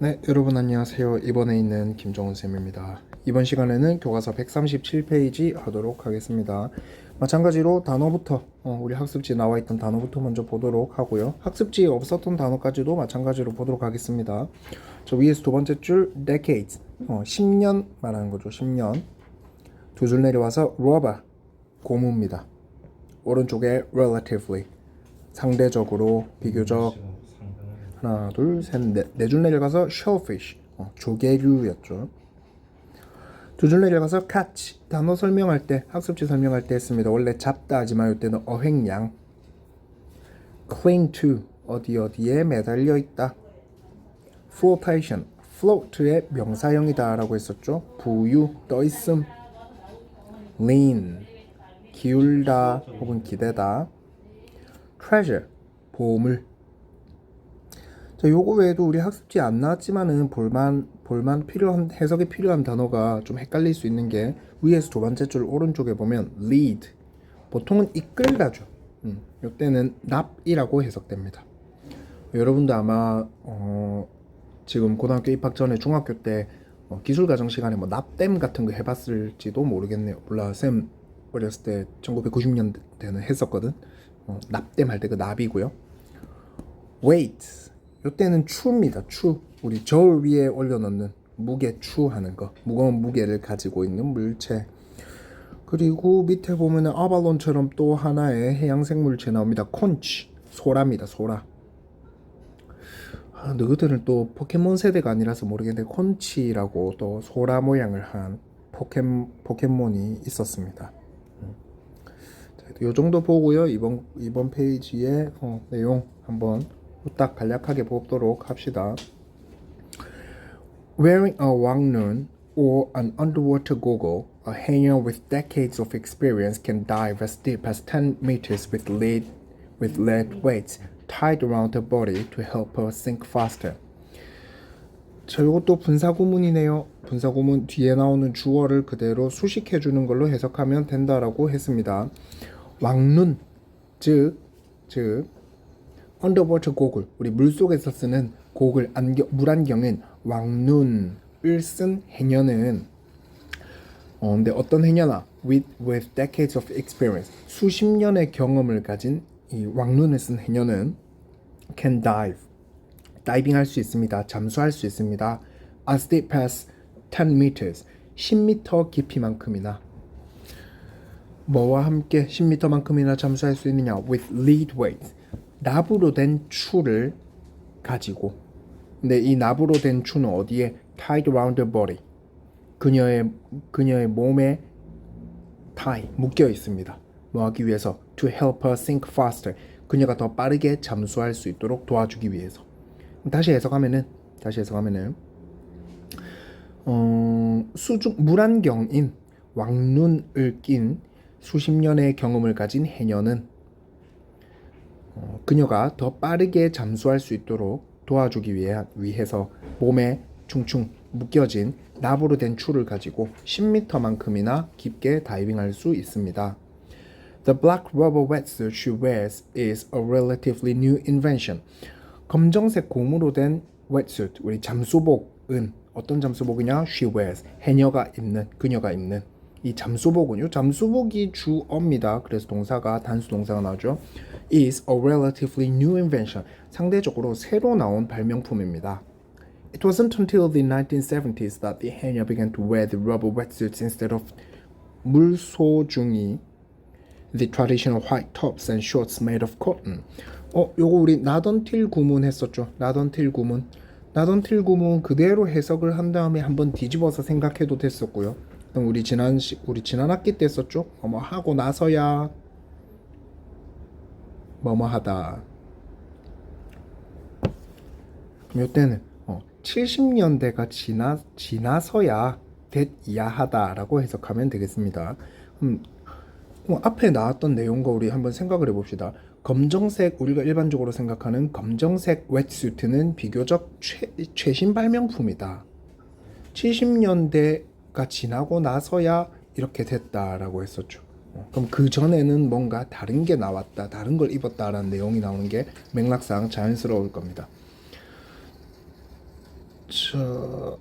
네, 여러분 안녕하세요. 이번에 있는 김정훈 쌤입니다. 이번 시간에는 교과서 137페이지 하도록 하겠습니다. 마찬가지로 단어부터 어, 우리 학습지에 나와 있던 단어부터 먼저 보도록 하고요. 학습지에 없었던 단어까지도 마찬가지로 보도록 하겠습니다. 저 위에서 두 번째 줄 decades, 어, 10년 말하는 거죠. 10년. 두 줄 내려와서 rubber, 고무입니다. 오른쪽에 relatively, 상대적으로, 비교적, 하나, 둘, 셋, 넷. 네 줄 내려가서 shellfish, 어, 조개류였죠. 두 줄 내려가서 catch, 단어 설명할 때, 학습지 설명할 때 했습니다. 원래 잡다 하지만 이때는 어획량. cling to, 어디 어디에 매달려 있다. flotation, float의 명사형이다 라고 했었죠. 부유, 떠있음. lean, 기울다 혹은 기대다. treasure, 보물. 자, 요거 외에도 우리 학습지 안 나왔지만은 볼만 볼만 필요한 해석이 필요한 단어가 좀 헷갈릴 수 있는 게 위에서 두 번째 줄 오른쪽에 보면 lead 보통은 이끌다죠. 음, 이때는 납이라고 해석됩니다. 여러분도 아마 어, 지금 고등학교 입학 전에 중학교 때 어, 기술과정 시간에 뭐 납땜 같은 거 해봤을지도 모르겠네요. 몰라 쌤 어렸을 때 1990년대는 했었거든. 어, 납땜 할 때 그 납이고요. weight 이때는 추입니다. 추. 우리 저울 위에 올려놓는 무게 추하는 거. 무거운 무게를 가지고 있는 물체. 그리고 밑에 보면은 아발론처럼 또 하나의 해양 생 물체 나옵니다. 콘치. 소라입니다. 소라. 아, 너희들은 또 포켓몬 세대가 아니라서 모르겠는데 콘치라고 또 소라 모양을 한 포켓, 포켓몬이 있었습니다. 음. 자, 요 정도 보고요. 이번 이번 페이지의 어, 내용 한번 딱 간략하게 보도록 합시다. Wearing a 왕눈 or an underwater goggle, a hanger with decades of experience can dive as deep as 10 meters with lead with lead weights tied around her body to help her sink faster. 자, 이것도 분사구문이네요. 분사구문 뒤에 나오는 주어를 그대로 수식해 주는 걸로 해석하면 된다라고 했습니다. 왕눈, 즉, 즉, 언더워터 고글, 우리 물속에서 쓰는 고글, 안경, 물안경은 왕눈을 쓴 해녀는 어, 근데 어떤 해녀나 with, with decades of experience 수십 년의 경험을 가진 이 왕눈을 쓴 해녀는 can dive 다이빙 할 수 있습니다. 잠수할 수 있습니다. as deep as 10 meters 10m 깊이만큼이나 뭐와 함께 10m만큼이나 잠수할 수 있느냐 with lead weight 납으로 된 추를 가지고. 근데 이 납으로 된 추는 어디에? Tied around the body. 그녀의 그녀의 몸에 tie 묶여 있습니다. 뭐 하기 위해서? To help her sink faster. 그녀가 더 빠르게 잠수할 수 있도록 도와주기 위해서. 다시 해석하면은 다시 해석하면은 어, 수중 물안경인 왕눈을 낀 수십 년의 경험을 가진 해녀는 어, 그녀가 더 빠르게 잠수할 수 있도록 도와주기 위해, 위해서 몸에 충충 묶여진 납으로 된 추를 가지고 10m만큼이나 깊게 다이빙할 수 있습니다. The black rubber wetsuit she wears is a relatively new invention. 검정색 고무로 된 wetsuit, 우리 잠수복은 어떤 잠수복이냐? She wears, 해녀가 입는, 그녀가 입는 이 잠수복은요. 잠수복이 주어입니다. 그래서 동사가 단수 동사가 나오죠. Is a relatively new invention. 상대적으로 새로 나온 발명품입니다. It wasn't until the 1970s that the hanger began to wear the rubber wetsuits instead of 물소중이 the traditional white tops and shorts made of cotton. 어, 요거 우리 나던틸 구문 했었죠. 나던틸 구문. 나던틸 구문 그대로 해석을 한 다음에 한번 뒤집어서 생각해도 됐었고요. 우리 지난 시, 우리 지난 학기 때 했었죠. 뭐뭐 하고 나서야 뭐뭐 하다. 그럼 이때는 어, 70년대가 지나 지나서야 됐야하다라고 해석하면 되겠습니다. 음, 어, 앞에 나왔던 내용과 우리 한번 생각을 해봅시다. 검정색 우리가 일반적으로 생각하는 검정색 웨트수트는 비교적 최, 최신 발명품이다. 70년대가 지나고 나서야 이렇게 됐다라고 했었죠. 어, 그럼 그 전에는 뭔가 다른 게 나왔다, 다른 걸 입었다라는 내용이 나오는 게 맥락상 자연스러울 겁니다. 저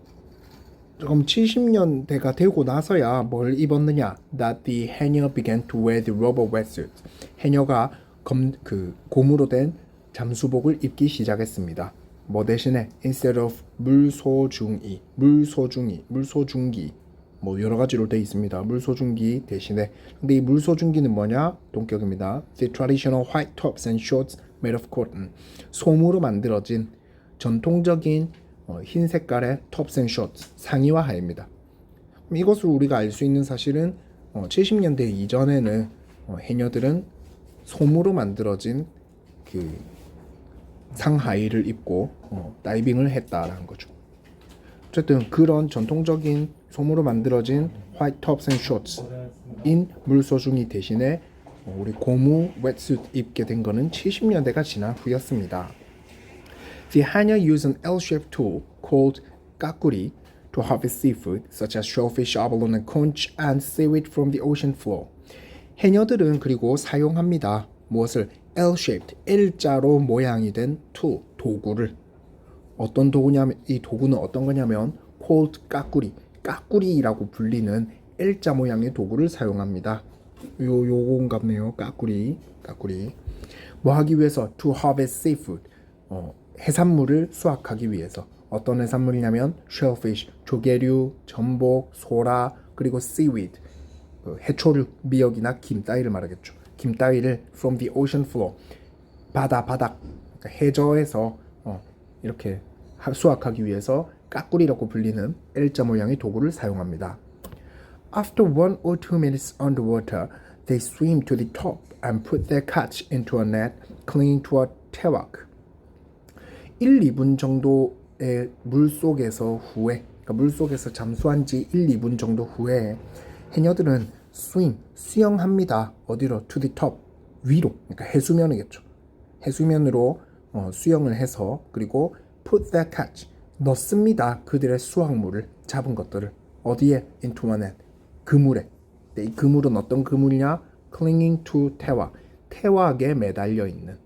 조금 70년대가 되고 나서야 뭘 입었느냐? That the 해녀 began to wear the rubber wetsuits. 해녀가 검, 그 고무로 된 잠수복을 입기 시작했습니다. 뭐 대신에 instead of 물소중이, 물소중이, 물소중기 뭐 여러 가지로 되어 있습니다. 물소중기 대신에 근데 이 물소중기는 뭐냐? 동격입니다. The traditional white tops and shorts made of cotton. 솜으로 만들어진 전통적인 어, 흰 색깔의 톱스 앤 셔츠 상의와 하의입니다. 그럼 이것을 우리가 알 수 있는 사실은 어, 70년대 이전에는 어, 해녀들은 솜으로 만들어진 그 상하의를 입고 어, 다이빙을 했다라는 거죠. 어쨌든 그런 전통적인 솜으로 만들어진 화이트 톱스 앤 셔츠인 물소중이 대신에 어, 우리 고무 웨트수트 입게 된 거는 70년대가 지난 후였습니다. The Hanya use an L-shaped tool called kakuri to harvest seafood such as shellfish, abalone, conch and seaweed from the ocean floor. 해녀들은 그리고 사용합니다. 무엇을 L-shaped, L자로 모양이 된 tool, 도구를 어떤 도구냐면 이 도구는 어떤 거냐면 called 까꾸리, 까꾸리라고 불리는 L자 모양의 도구를 사용합니다. 요 요건갑네요. 까꾸리, 까꾸리. 뭐 하기 위해서 to harvest seafood. 어, 해산물을 수확하기 위해서 어떤 해산물이냐면 shellfish, 조개류, 전복, 소라, 그리고 seaweed, 그 해초류, 미역이나 김 따위를 말하겠죠. 김 따위를 from the ocean floor, 바다 바닥, 그러니까 해저에서 어, 이렇게 하- 수확하기 위해서 까꾸리라고 불리는 L자 모양의 도구를 사용합니다. After one or two minutes underwater, they swim to the top and put their catch into a net clinging to a tewak. 1, 2분 정도의 물 속에서 후에, 그러니까 물 속에서 잠수한 지 1, 2분 정도 후에 해녀들은 swim, 수영합니다. 어디로? To the top, 위로, 그러니까 해수면이겠죠. 해수면으로 어, 수영을 해서 그리고 put their catch, 넣습니다. 그들의 수확물을 잡은 것들을 어디에? into a net, 그물에. 근데 이 그물은 어떤 그물이냐? clinging to 태왁, 태왁에 매달려 있는.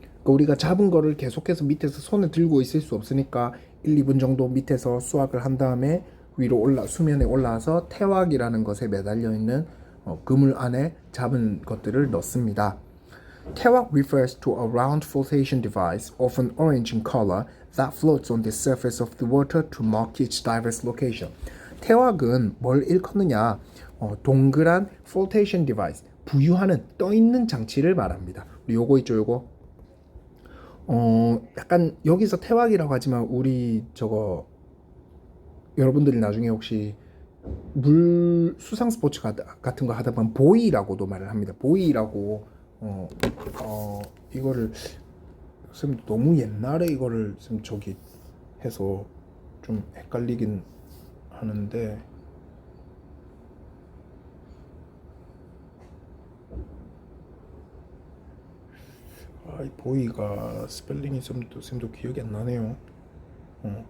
그러니까 우리가 잡은 거를 계속해서 밑에서 손에 들고 있을 수 없으니까 1, 2분 정도 밑에서 수확을 한 다음에 위로 올라 수면에 올라와서 태왁이라는 것에 매달려 있는 어, 그물 안에 잡은 것들을 넣습니다. 태왁 refers to a round flotation device, often orange in color, that floats on the surface of the water to mark its diver's location. 태왁은 뭘 일컫느냐? 어, 동그란 flotation device, 부유하는 떠 있는 장치를 말합니다. 요거 있죠, 요거. 어, 약간 여기서 태왁이라고 하지만 우리 저거 여러분들이 나중에 혹시 물 수상 스포츠 가- 같은 거 하다 보면 보이라고도 말을 합니다. 보이라고 어, 어 이거를 쌤 너무 옛날에 이거를 쌤 저기 해서 좀 헷갈리긴 하는데 아, 이 보이가 스펠링이 쌤도 쌤도 기억이 안 나네요. 어.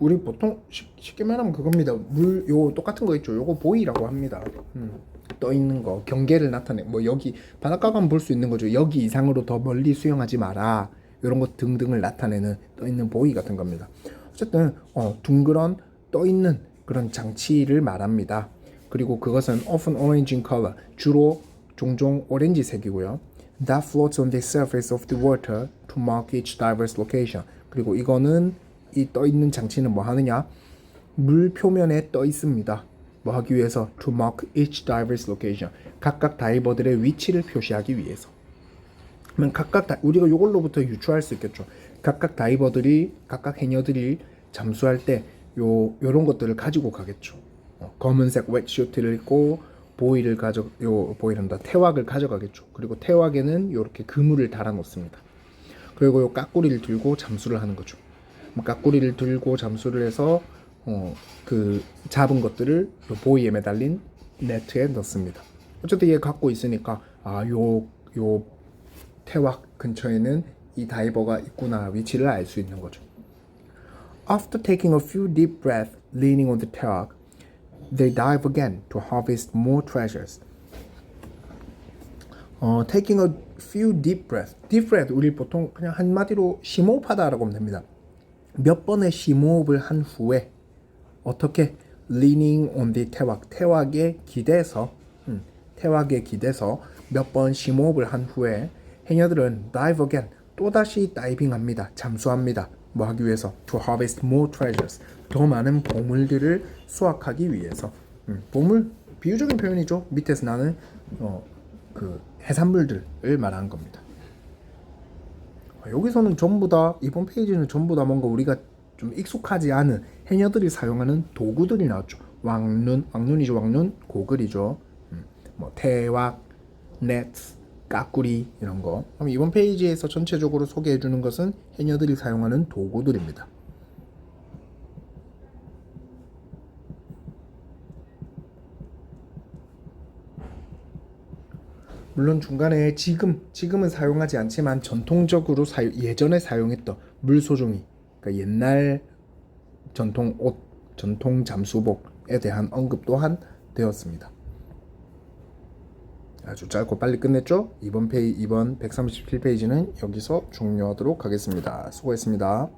우리 보통 쉽, 쉽게 말하면 그겁니다. 물 요 똑같은 거 있죠. 요거 보이라고 합니다. 음, 떠 있는 거 경계를 나타내. 뭐 여기 바닷가 가면 볼수 있는 거죠. 여기 이상으로 더 멀리 수영하지 마라. 이런 것 등등을 나타내는 떠 있는 보이 같은 겁니다. 어쨌든 어, 둥그런 떠 있는 그런 장치를 말합니다. 그리고 그것은 often orange in color, 주로 종종 오렌지색이고요. That floats on the surface of the water to mark each diver's location. 그리고 이거는 이 떠 있는 장치는 뭐 하느냐? 물 표면에 떠 있습니다. 뭐 하기 위해서 to mark each diver's location. 각각 다이버들의 위치를 표시하기 위해서. 그러면 각각 다, 우리가 이걸로부터 유추할 수 있겠죠. 각각 다이버들이 각각 해녀들이 잠수할 때 요 요런 것들을 가지고 가겠죠. 어, 검은색 웨트슈트를 입고 보이를 가져 요 보이란다 태왁을 가져가겠죠. 그리고 태왁에는 요렇게 그물을 달아 놓습니다. 그리고 요 까꾸리를 들고 잠수를 하는 거죠. 뭐 까꾸리를 들고 잠수를 해서 어, 그 잡은 것들을 요 보이에 매달린 네트에 넣습니다. 어쨌든 얘 갖고 있으니까 아 요 요 태왁 근처에는 이 다이버가 있구나 위치를 알 수 있는 거죠. After taking a few deep breaths leaning on the 태왁, they dive again to harvest more treasures. 어, taking a few deep breaths. deep breath 우리 보통 그냥 한마디로 심호흡하다라고 하면 됩니다. 몇 번의 심호흡을 한 후에 어떻게 leaning on the 태왁 태왁에 기대서 음, 태왁에 기대서 몇 번 심호흡을 한 후에 해녀들은 dive again 또다시 다이빙합니다. 잠수합니다. 뭐 하기 위해서 to harvest more treasures 더 많은 보물들을 수확하기 위해서 음, 보물 비유적인 표현이죠. 밑에서 나는 어, 그 해산물들을 말한 겁니다. 어, 여기서는 전부 다 이번 페이지는 전부 다 뭔가 우리가 좀 익숙하지 않은 해녀들이 사용하는 도구들이 나왔죠. 왕눈, 왕눈이죠. 왕눈, 고글이죠. 음, 뭐 태왁, 넷, 까꾸리 이런 거. 그럼 이번 페이지에서 전체적으로 소개해 주는 것은 해녀들이 사용하는 도구들입니다. 물론 중간에 지금 지금은 사용하지 않지만 전통적으로 사용, 예전에 사용했던 물소종이 그러니까 옛날 전통 옷, 전통 잠수복에 대한 언급 또한 되었습니다. 아주 짧고 빨리 끝냈죠? 이번 페이 이번 137페이지는 여기서 종료하도록 하겠습니다. 수고했습니다.